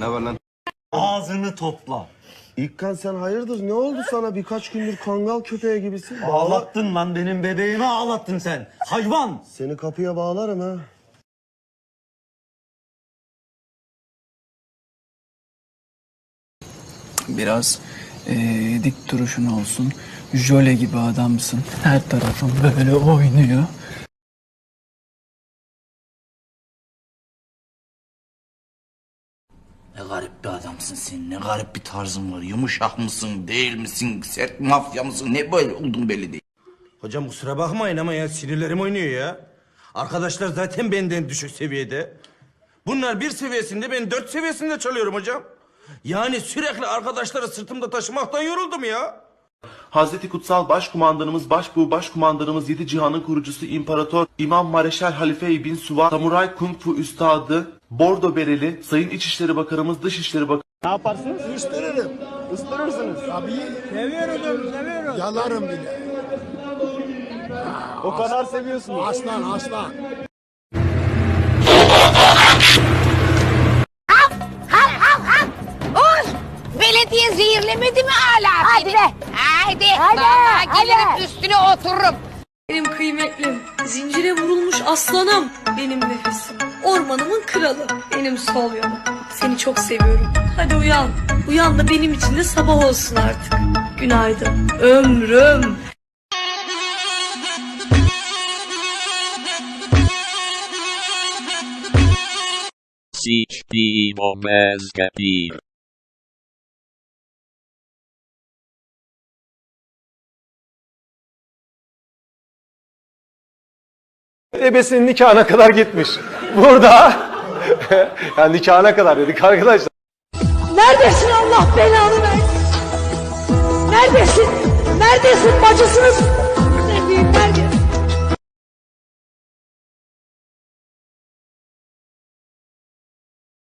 Ne var lan? Ağzını topla. İlkan sen hayırdır ne oldu sana birkaç gündür kangal köpeği gibisin? Bağla. Ağlattın lan benim bebeğimi ağlattın sen. Hayvan. Seni kapıya bağlarım ha. Biraz eee, dik duruşun olsun. Jöle gibi adamsın. Her tarafın böyle oynuyor. Ne garip bir adamsın sen. Ne garip bir tarzın var. Yumuşak mısın, değil misin? Sert mafya mısın? Ne böyle oldun belli değil. Hocam kusura bakmayın ama ya sinirlerim oynuyor ya. Arkadaşlar zaten benden düşük seviyede. Bunlar bir seviyesinde ben dört seviyesinde çalıyorum hocam. Yani sürekli arkadaşları sırtımda taşımaktan yoruldum ya. Hazreti Kutsal Başkumandanımız, Başbuğ Başkumandanımız, Yedi Cihan'ın kurucusu İmparator İmam Mareşal Halife bin Suva, Samuray Kung Fu Üstadı, Bordo Bereli, Sayın İçişleri Bakanımız, Dışişleri Bakanımız, Isırırım. Isırırsınız. Tabii. Seviyorum, seviyorum. Yalarım bile. O kadar seviyorsunuz. Aslan, aslan. Oy! Belediye zehirlemedi mi hala Hadi be. Haydi. Hadi, Vallahi hadi. gelirim üstüne otururum. Benim kıymetlim, zincire vurulmuş aslanım, benim nefesim, ormanımın kralı, benim sol yanım. Seni çok seviyorum. Hadi uyan, uyan da benim için de sabah olsun artık. Günaydın, ömrüm. Siege the Bomazgapi. Ebesinin nikahına kadar gitmiş. Burada yani nikahına kadar dedik arkadaşlar. Neredesin Allah belanı versin? Neredesin? Neredesin bacısınız?